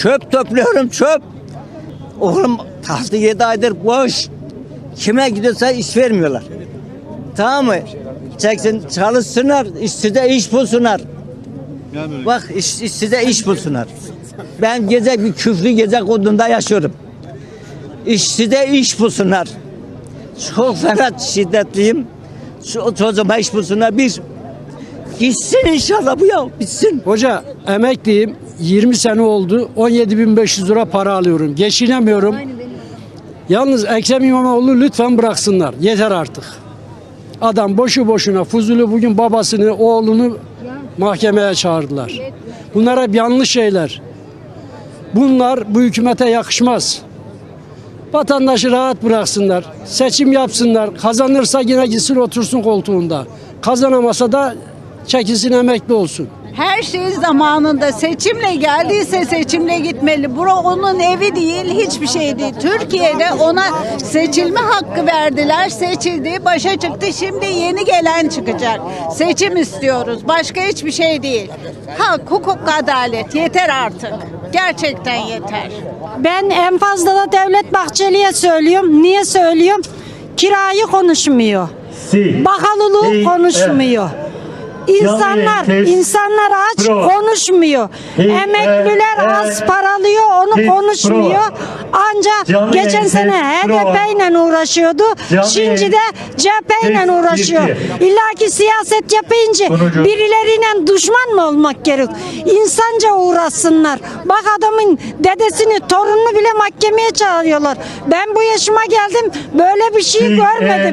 çöp topluyorum çöp. Oğlum 6-7 aydır boş. Kime gidiyorsa iş vermiyorlar. Tamam mı? Çeksin çalışsınlar, işsize iş bulsunlar. Bak iş, işsize iş bulsunlar. Ben gece bir küflü gece kodunda yaşıyorum. İşsize iş bulsunlar. Çok fena şiddetliyim. Şu çocuğuma iş bulsunlar. Bir gitsin inşallah bu ya bitsin. Hoca emekliyim. 20 sene oldu. 17.500 lira para alıyorum. Geçinemiyorum. Yalnız Ekrem İmamoğlu lütfen bıraksınlar. Yeter artık. Adam boşu boşuna Fuzuli bugün babasını, oğlunu mahkemeye çağırdılar. Bunlar hep yanlış şeyler. Bunlar bu hükümete yakışmaz. Vatandaşı rahat bıraksınlar. Seçim yapsınlar. Kazanırsa yine gitsin otursun koltuğunda. Kazanamasa da çekilsin emekli olsun. Her şey zamanında seçimle geldiyse seçimle gitmeli. Bura onun evi değil, hiçbir şey değil. Türkiye'de ona seçilme hakkı verdiler. Seçildi, başa çıktı. Şimdi yeni gelen çıkacak. Seçim istiyoruz. Başka hiçbir şey değil. Hak, hukuk, adalet yeter artık. Gerçekten yeter. Ben en fazla da Devlet Bahçeli'ye söylüyorum. Niye söylüyorum? Kirayı konuşmuyor. Si. Bakalılığı konuşmuyor. İnsanlar, insanlar aç pro. konuşmuyor. Hi, Emekliler e, az e, paralıyor onu konuşmuyor. pro. Ancak geçen sene. HDP ile uğraşıyordu. Canlı Şimdi de CHP ile uğraşıyor. İlla ki siyaset yapınca Sonucu. birileriyle düşman mı olmak gerek? İnsanca uğraşsınlar. Bak adamın dedesini, torununu bile mahkemeye çağırıyorlar. Ben bu yaşıma geldim böyle bir şey Si, görmedim. e,